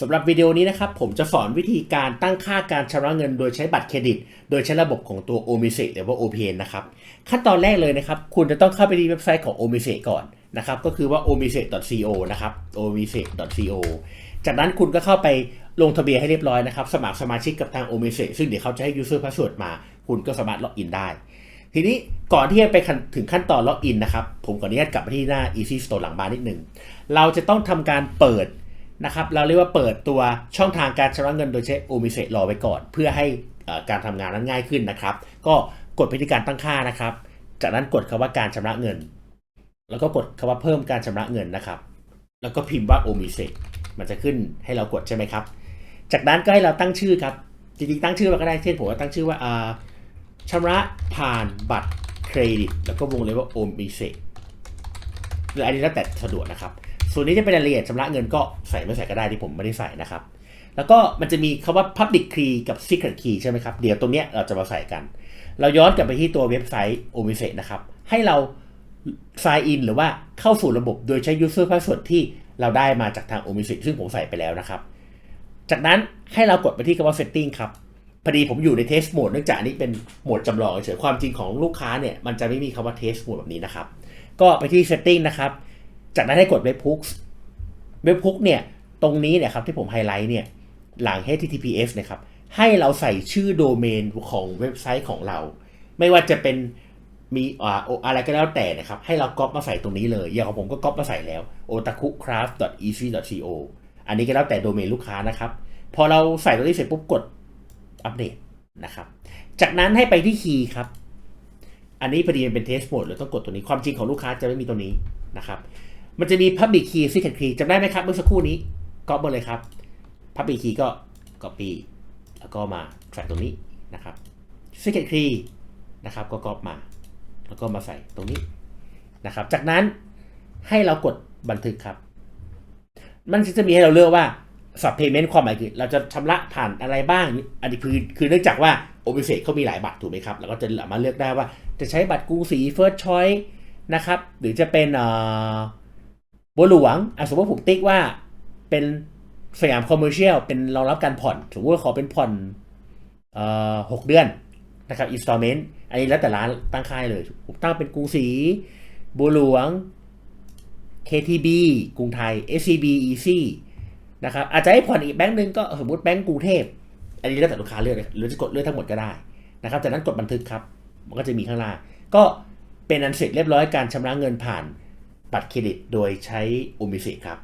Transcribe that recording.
สำหรับวิดีโอนี้นะครับผมจะสอนวิธีการตั้งค่าการชำระเงินโดยใช้บัตรเครดิต โดยใช้ระบบของตัว o m i s e หรือว่า OPN นะครับขั้นตอนแรกเลยนะครับ คุณจะต้องเข้าไปที่เว็บไซต์ของ o m i s e ก่อนนะครับก็คือว่า o m i s e co นะครับ o m i s e co จากนั้นคุณก็เข้าไปลงทะเบียนให้เรียบร้อยนะครับ สมัครสมาชิกกับทาง o m i s e ซึ่งเดี๋ยวเขาจะให้ user password มา คุณก็สามารถล็อกอินได้ ทีนี้ก่อนที่จะไปถึงขั้นตอนล็อกอินนะครับผมขออนุญาตกลับไปที่หน้า Easy Store หลังบ้านนิดนึงเราจะต้องทำการเปิด นะครับเราเรียกว่าเปิดตัวช่องทางการชำระเงินโดยใช้ o m i s e รอไว้ก่อน เพื่อให้การทำงานนั้นง่ายขึ้นนะครับ ก็กดไปที่การตั้งค่านะครับ จากนั้นกดคำว่าการชำระเงิน แล้วก็กดคำว่าเพิ่มการชำระเงินนะครับ แล้วก็พิมพ์ว่า o m i s e มันจะขึ้นให้เรากดใช่ไหมครับ จากนั้นก็ให้เราตั้งชื่อครับ จริงๆตั้งชื่อเราก็ได้เช่นผมว่าตั้งชื่อว่าอาชำระผ่านบัตรเครดิต แล้วก็วงเล็บว่า o m i s e หรืออันนี้แล้วแต่สะดวกนะครับ ส่วนนี้จะเป็นรายละเอียดชำระเงินก็ใส่ไม่ใส่ก็ได้ที่ผมไม่ได้ใส่นะครับ แล้วก็มันจะมีคำว่า public key กับ secret key ใช่ไหมครับ เดี๋ยวตรงเนี้ยเราจะมาใส่กัน เราย้อนกลับไปที่ตัวเว็บไซต์ o m i s e นะครับ ให้เรา sign in หรือว่าเข้าสู่ระบบโดยใช้ user password ที่เราได้มาจากทาง o m i s e ซึ่งผมใส่ไปแล้วนะครับ จากนั้นให้เรากดไปที่คำว่า setting ครับพอดีผมอยู่ใน test mode เนื่องจากอันนี้เป็นโหมดจำลองเฉยความจริงของลูกค้าเนี่ยมันจะไม่มีคำว่า test mode แบบนี้นะครับ ก็ไปที่ setting นะครับ จากนั้นให้กด webhook webhook เนี่ยตรงนี้เนี่ยครับที่ผมไฮไลท์เนี่ยหลัง https นะครับให้เราใส่ชื่อโดเมนของเว็บไซต์ของเรา ไม่ว่าจะเป็นมีอ่าอะไรก็แล้วแต่นะครับ ให้เราก๊อปมาใส่ตรงนี้เลย อย่างของผมก็ก๊อปมาใส่แล้ว otakucraft.easy.co อันนี้ก็แล้วแต่โดเมนลูกค้านะครับ พอเราใส่ตรงนี้เสร็จปุ๊บกดอัปเดตนะครับ จากนั้นให้ไปที่คีย์ครับ อันนี้พอดีมันเป็นเทสโหมดเราต้องกดตัวนี้ความจริงของลูกค้าจะไม่มีตัวนี้นะครับ มันจะมี Public Key Secret Key จำได้ไหมครับ เมื่อสักครู่นี้ก๊อปมาเลยครับ Public Key ก็ Copy แล้วก็มาใส่ตรงนี้นะครับ Secret Key นะครับก็ก๊อปมา แล้วก็มาใส่ตรงนี้นะครับ จากนั้นให้เรากดบันทึกครับ มันจะมีให้เราเลือกว่าสับ payment ความหมายคือเราจะชำระผ่านอะไรบ้าง อันนี้คือคือเนื่องจากว่า o b i s e เขามีหลายบัตรถูกไหมครับเราก็จะสามารถเลือกได้ว่าจะใช้บัตรกรุงศรี First Choice นะครับหรือจะเป็นเอ่อ บัวหลวงอะสมมติว่าผมติ๊กว่าเป็นสยามคอมเมอร์เชียลเป็นรองรับการผ่อนสมมติว่าขอเป็นผ่อนเอ่อหกเดือนนะครับ installment อันนี้แล้วแต่ร้านตั้งค่ายเลย ผมตั้งเป็นกรุงศรีบัวหลวง KTB กรุงไทย SCB Easy นะครับอาจจะให้ผ่อนอีกแบงค์หนึ่งก็สมมติแบงก์กรุงเทพ อันนี้แล้วแต่ลูกค้าเลือกเลยหรือจะกดเลือกทั้งหมดก็ได้นะครับจากนั้นกดบันทึกครับ มันก็จะมีข้างล่างก็เป็นอันเสร็จเรียบร้อยการชำระเงินผ่าน บัตรเครดิตโดยใช้อุมิสิครับ